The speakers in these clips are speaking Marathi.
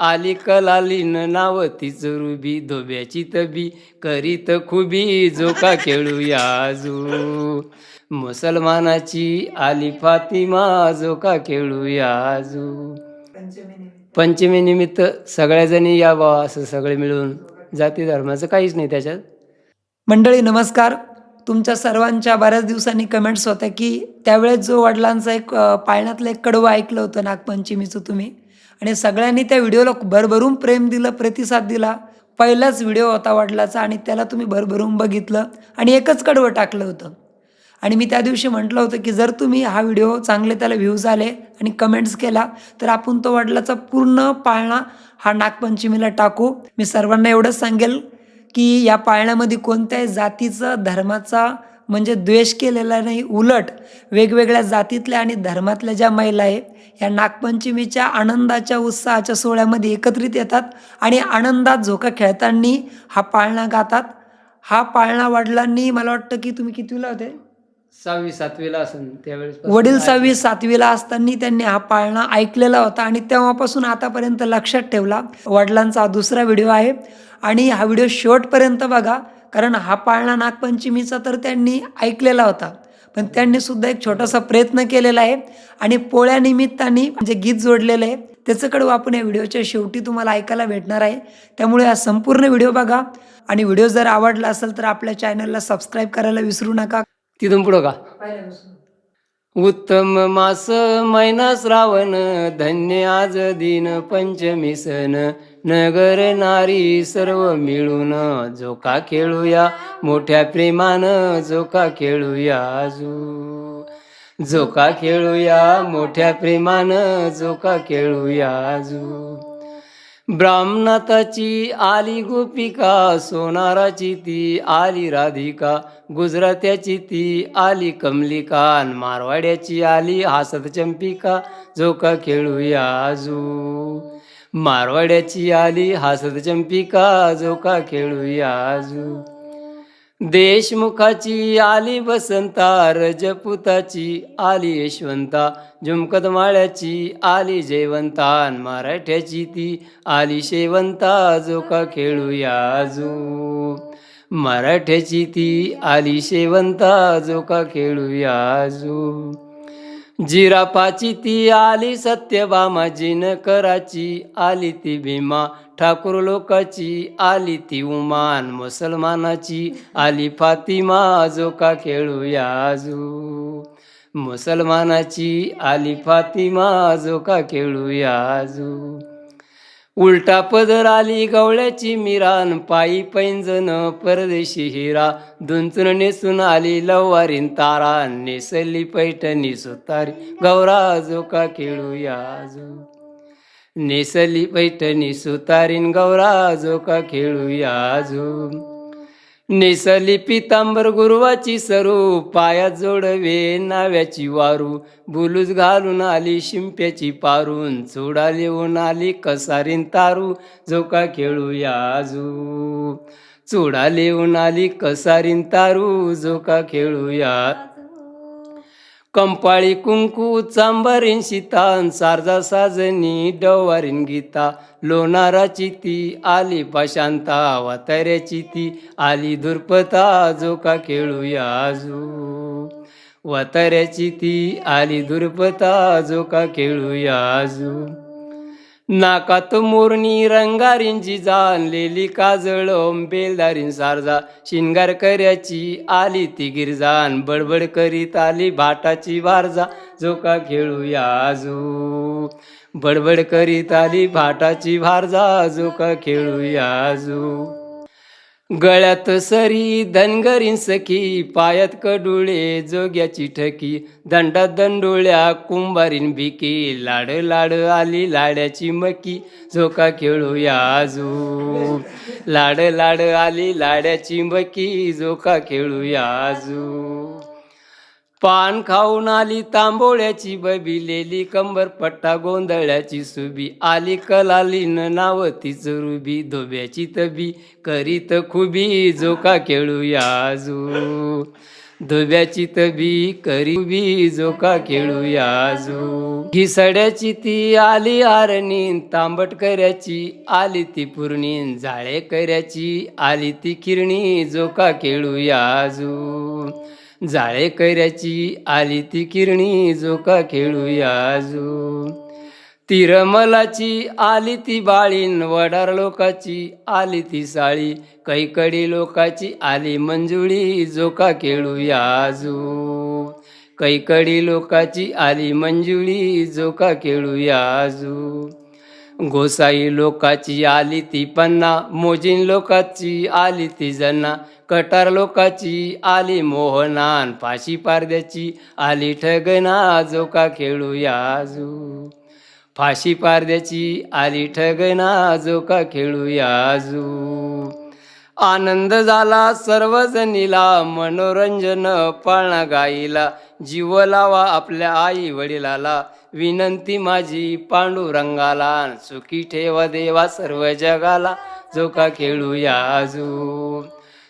आली कलालीन नाव तीच रुबी धोब्याची तबी करीत खुबी जोका खेळूया आजू. मुसलमानाची आली फातिमा जोका खेळूया आजू. पंचमी निमित्त सगळ्याजणी यावा असं सगळे मिळून जाती धर्माचं काहीच नाही त्याच्यात. मंडळी नमस्कार. तुमच्या सर्वांच्या बऱ्याच दिवसांनी कमेंट्स होत्या की त्यावेळेस जो वडिलांचा एक पाळण्यातलं एक कडवं ऐकलं होतं नागपंचमीचं तुम्ही. आणि सगळ्यांनी त्या व्हिडिओला भरभरून प्रेम दिलं प्रतिसाद दिला. पहिलाच व्हिडिओ होता वडिलाचा आणि त्याला तुम्ही भरभरून बघितलं आणि एकच कडवं टाकलं होतं. आणि मी त्या दिवशी म्हटलं होतं की जर तुम्ही हा व्हिडिओ चांगले त्याला व्ह्यूज आले आणि कमेंट्स केला तर आपण तो वडिलाचा पूर्ण पाळणा हा नागपंचमीला टाकू. मी सर्वांना एवढंच सांगेल. की या पाळण्यामध्ये कोणत्याही जातीचा धर्माचा म्हणजे द्वेष केलेला नाही उलट वेगवेगळ्या जातीतल्या आणि धर्मातल्या ज्या महिला आहे या नागपंचमीच्या आनंदाच्या उत्साहाच्या सोहळ्यामध्ये एकत्रित येतात आणि आनंदात झोका खेळताना हा पाळणा गातात. हा पाळणा वडिलांनी मला वाटतं की तुम्ही कितीला होते? सहावी सातवीला असेल त्यावेळेस वडील सहावी सातवीला असताना त्यांनी हा पाळणा ऐकलेला होता आणि तेव्हापासून आतापर्यंत लक्षात ठेवला. वडिलांचा हा दुसरा व्हिडिओ आहे. आणि हा व्हिडिओ शेवटपर्यंत बघा कारण हा पाळणा नागपंचमीचा तर त्यांनी ऐकलेला होता. पण त्यांनी सुद्धा एक छोटासा प्रयत्न केलेला आहे. आणि पोळ्या निमित्ताने म्हणजे गीत जोडलेलं आहे. त्याचं कडवं आपण या व्हिडिओच्या शेवटी तुम्हाला ऐकायला भेटणार आहे. त्यामुळे हा संपूर्ण व्हिडिओ बघा. आणि व्हिडिओ जर आवडला असेल तर आपल्या चॅनलला सबस्क्राईब करायला विसरू नका. तिथून पुढं का? उत्तम मास महिना श्रावण धन्य आज दिन पंचमी सण. नगर नारी सर्व मिळून जोका खेळूया. मोठ्या प्रेमानं जोका खेळूया आजू. जोका खेळूया मोठ्या प्रेमानं जोका खेळूया आजू. ब्राह्मणाताची आली गोपिका सोनाराची ती आली राधिका गुजरात्याची ती आली कमलिका मारवाड्याची आली हासत चंपिका. जोका खेळूया आजू. मारवाड्याची आली हासत चंपिका जोका खेळूया आजू. देशमुखाची आली वसंता रजपुताची आली यशवंता झुमकत माळ्याची आली जयवंता मराठ्याची ती आली शेवंता. जो का खेळूया आजू. मराठ्याची ती आली शेवंता जो का खेळूया आजू. जिरापाची ती आली सत्यभामा जिनकराची आली ती भीमा ठाकूर लोकाची आली ती उमान मुसलमानाची आली फातिमा जोका खेळूया आजू. मुसलमानाची आली फातिमा जोका खेळूया आजू. उलटा पदर आली गवळ्याची मिरान पायी पैंजन परदेशी हिरा. दुंचून नेसून आली लवारीन तारा नेसली पैठणी सुतारी. गौरा जोका खेळूया आजू नेसली पैठणी सुतारीन गौरा जोका खेळूया आजू निसली पितांबर गुरुवाची सरू पायात जोडवे नाव्याची वारू. बुलूज घालून आली शिंप्याची पारून चुडा लिहून आली कसारीन तारू. झोका खेळूया आजू. चुडा लिहून आली कसारीन तारू जोका खेळूया कंपाळी कुंकू चांबारीन शितान सारजा साजनी डवारीन गीता. लोणाराची ती आली पाशांता वाताऱ्याची ती आली दुर्पता जोका खेळूया आजू. वाताऱ्याची ती आली दुर्पता जोका खेळूया आजू. नाकात मोरणी रंगारींची जाणलेली काजळ बेलदारीन सारजा. शिंगार कर्याची आली ती गिरजान बडबड करीत आली भाटाची वारजा. जोका खेळूया आजू. बडबड करीत आली भाटाची वारजा जोका खेळूया आजू. गळ्यात सरी धनगरीन सखी पायात कडुळे जोग्याची ठकी दंडात दंडोळ्या कुंभारीन भिकी लाड लाड आली लाड्याची मकी झोका खेळूया आजू लाड लाड आली लाड्याची मकी झोका खेळूया आजू पान खाऊन आली तांबोळ्याची बबिलेली कंबर पट्टा गोंधळ्याची सुबी आली कलालीन नाव तीच रुबी धोब्याची तबी करीत खुबी जोका खेळूया याजू. धोब्याची तबी करीबी जोका खेळूया याजू. घिसड्याची ती आली आरणी तांबटकऱ्याची आली ती पूर्णी जाळे कऱ्याची आली ती किरणी जोका खेळूया याजू. जाळे कैऱ्याची आली ती किरणी जोका खेळूया आजू. तिरमलाची आली ती बाळीन वडार लोकाची आली ती साळी. कैकडी लोकाची आली मंजुळी जोका खेळूया आजू. कैकडी लोकाची आली मंजुळी जोका खेळूया आजू. गोसाई लोकाची आली ती पन्ना मोजीन लोकाची आली ती जन्ना कटार लोकाची आली मोहनान फाशी पारद्याची आली ठगना जोका खेळूया आजू फाशी पारद्याची आली ठगना जोका खेळूया आजू आनंद झाला सर्वजणीला मनोरंजन पाळणा गाईला जीव लावा आपल्या आई वडिलाला विनंती माझी पांडुरंगाला सुखी ठेवा देवा सर्व जगाला जो का खेळूया आजू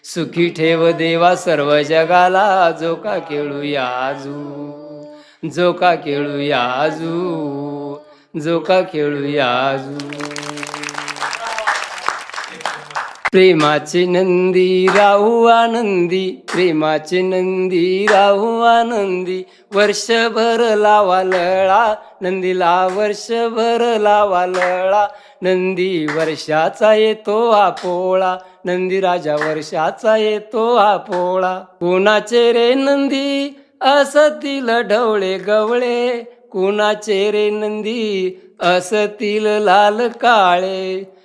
सुखी ठेव देवा सर्व जगाला जो का खेळूया आजू जो का खेळूया आजू जो का खेळूया आजू प्रेमाचे नंदी राहू आनंदी प्रेमाचे नंदी राहू आनंदी. वर्षभर लावा लळा नंदीला वर्षभर लावा लळा. नंदी वर्षाचा येतो हा पोळा नंदी राजा वर्षाचा येतो हा पोळा. कोणाचे रे नंदी? असतील ढवळे गवळे. कोणाचे रे नंदी? असतील लाल काळे.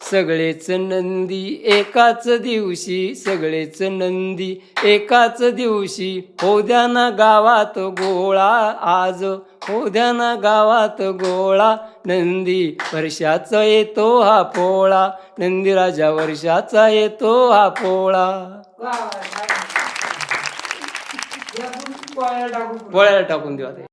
सगळेच नंदी एकाच दिवशी सगळेच नंदी एकाच दिवशी. हो द्या ना गावात गोळा आज हो द्या ना गावात गोळा. नंदी वर्षाचा येतो हा पोळा नंदी राजा वर्षाचा येतो हा पोळा. पोळ्याला टाकून आता